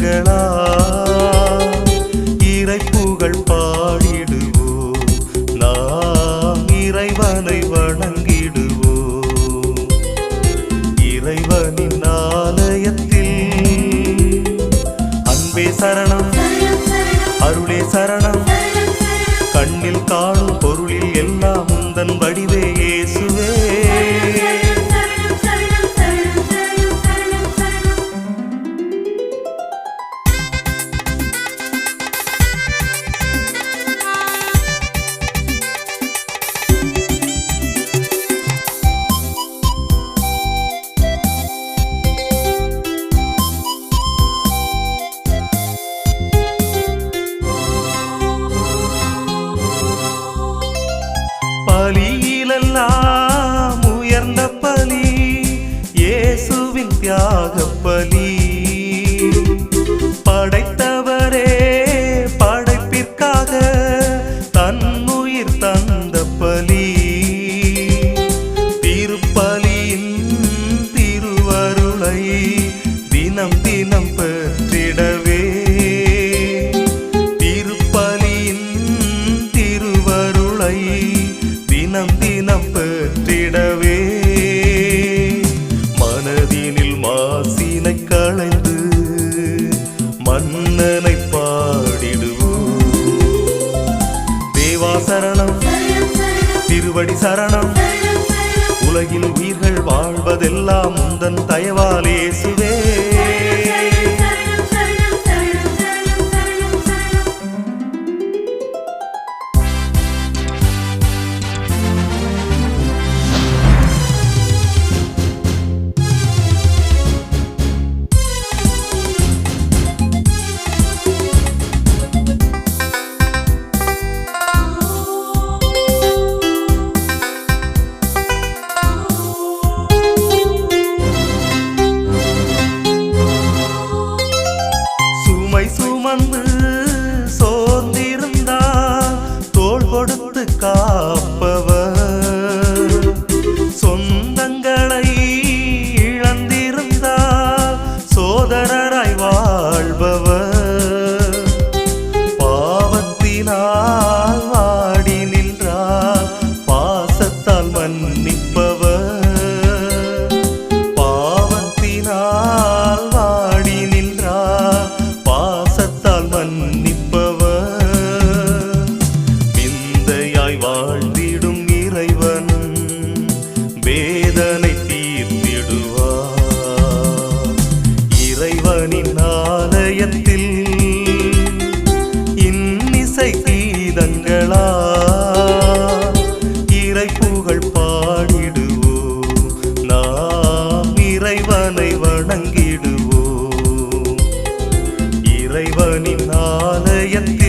கரங்களா இறைப்புகள் பாடிடுவோம் நாம் இறைவனை வணங்கிடுவோம் இறைவனின் ஆலயத்தில் அன்பே சரணம். அருளே சரணம். கண்ணில் காணும் பொருளில் எல்லாம் முந்தன் வடிவே. இயேசுவின் தியாக பலி படைத்தவரே படைப்பிற்காக தன்னுயிர் தந்த பலி திருப்பலியின் திருவருளை தினம் தினம் பெற்றிடவே. திருப்பலியின் திருவருளை தினம் தினம் பெற்றிடவே. திருவடி சரணம். உலகில் உயிர்கள் வாழ்வதெல்லாம் முந்தன் தயவாலே சுவே ஆடி நின்றார் பாசத்தால் மன்னிப்பவர். பாவத்தினால் ஆடி நின்றார் பாசத்தால் மன்னிப்பவர். விந்தையாய் வாழ்ந்திடும் இறைவன் வேதனை தீர்த்திடுவார். இறைவனின் ஆலயத்தில் புகழ் பாடிடுவோம். நாம் இறைவனை வணங்கிடுவோம். இறைவனின் ஆலயத்தில்